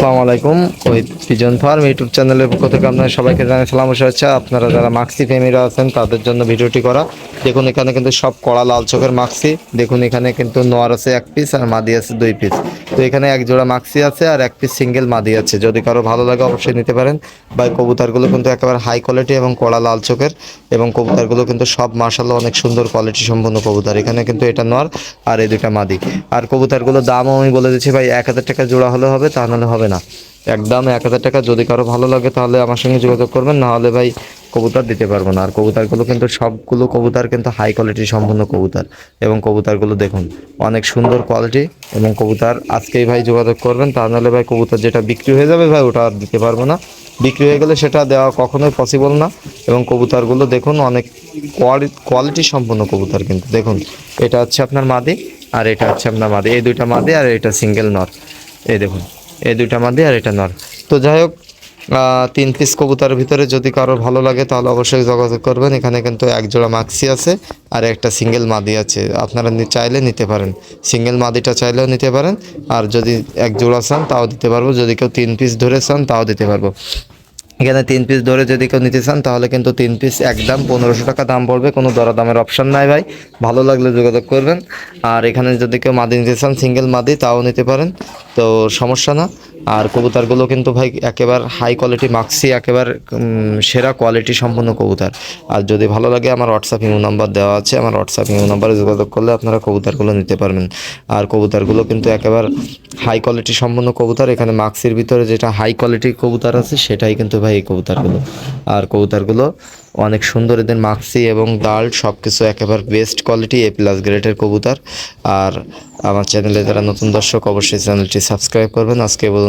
আসসালামু আলাইকুম ওই পিজন ফার্ম ইউটিউব চ্যানেলের পক্ষ থেকে আপনার সবাইকে জানাই সালাম শুভেচ্ছা। আপনারা যারা মাক্সি ফ্যামিলিরা আছেন, তাদের জন্য ভিডিওটি করা। দেখুন, এখানে কিন্তু সব কড়া লাল চোখের মাক্সি। দেখুন, এখানে কিন্তু নোয়ার আছে এক পিস আর মাদি আছে দুই পিস তো এখানে এক জোড়া মাক্সি আছে আর এক পিস সিঙ্গেল মাদি আছে। যদি কারও ভালো লাগে, অবশ্যই নিতে পারেন। বা কবুতারগুলো কিন্তু একেবারে হাই কোয়ালিটি এবং কড়া লাল চোখের এবং কবুতারগুলো কিন্তু সব মার্শাল্লাহ অনেক সুন্দর কোয়ালিটি সম্পন্ন কবুতর। এখানে কিন্তু এটা নর আর এই দুইটা মাদি। আর কবুতরগুলোর দামও আমি বলে দিচ্ছি, ভাই, এক হাজার টাকা জোড়া হলে হবে, তা নাহলে হবে না। একদম এক হাজার টাকা। যদি কারও ভালো লাগে, তাহলে আমার সঙ্গে যোগাযোগ করবেন। না হলে, ভাই কবুতর দিতে পারব না। আর কবুতরগুলো কিন্তু সবগুলো কবুতর কিন্তু হাই কোয়ালিটি সম্পন্ন কবুতর। এবং কবুতরগুলো দেখুন, অনেক সুন্দর কোয়ালিটি এবং কবুতর। আজকেই ভাই যোগাযোগ করবেন, তা নাহলে ভাই কবুতর যেটা বিক্রি হয়ে যাবে ভাই, ওটা আর দিতে পারব না। বিক্রি হয়ে গেলে সেটা দেওয়া কখনোই পসিবল না। এবং কবুতরগুলো দেখুন, অনেক কোয়ালিটি সম্পন্ন কবুতর কিন্তু। দেখুন, এটা হচ্ছে আপনার মাদি আর এটা হচ্ছে আপনার মাদি। এই দুইটা মাদি আর এটা সিঙ্গেল নর। এই দেখুন, এই দুইটা মাদি আর এটা নর। তো যাই হোক তিন পিস কবুতরের ভিতরে যদি কারও ভালো লাগে, তাহলে অবশ্যই যোগাযোগ করবেন। এখানে কিন্তু এক জোড়া মাক্সি আছে আর একটা সিঙ্গেল মাদি আছে। আপনারা চাইলে নিতে পারেন। সিঙ্গেল মাদিটা চাইলেও নিতে পারেন। আর যদি এক জোড়া চান, তাও দিতে পারব। যদি কেউ তিন পিস ধরে চান, তাও দিতে পারব। এখানে তিন পিস ধরে যদি কেউ নিতে চান, তাহলে কিন্তু তিন পিস একদম পনেরোশো টাকা দাম পড়বে। কোনো দরদামের অপশন নাই ভাই। ভালো লাগলে যোগাযোগ করবেন। আর এখানে যদি কেউ মাদি নিতে চান সিঙ্গেল মাদি, তাও নিতে পারেন। তো সমস্যা না। আর কবুতরগুলো কিন্তু ভাই একেবারে হাই কোয়ালিটি মাক্সি একেবারে সেরা কোয়ালিটি সম্পন্ন কবুতর। আর যদি ভালো লাগে, আমার হোয়াটসঅ্যাপ ইমো নাম্বার দেওয়া আছে। আমার হোয়াটসঅ্যাপ ইমো নাম্বারে যোগাযোগ করলে আপনারা কবুতরগুলো নিতে পারবেন। আর কবুতরগুলো কিন্তু একেবারে হাই কোয়ালিটি সম্পন্ন কবুতর। এখানে মাক্সির ভিতরে যেটা হাই কোয়ালিটির কবুতর আছে, সেটাই কিন্তু ভাই এই কবুতরগুলো। আর কবুতরগুলো অনেক সুন্দর এদের মাক্সি এবং ডাল সব কিছু একেবারে বেস্ট কোয়ালিটি এ প্লাস গ্রেডের কবুতর। আর আমার চ্যানেলে যারা নতুন দর্শক, অবশ্যই চ্যানেলটি সাবস্ক্রাইব করবেন। আজকে এ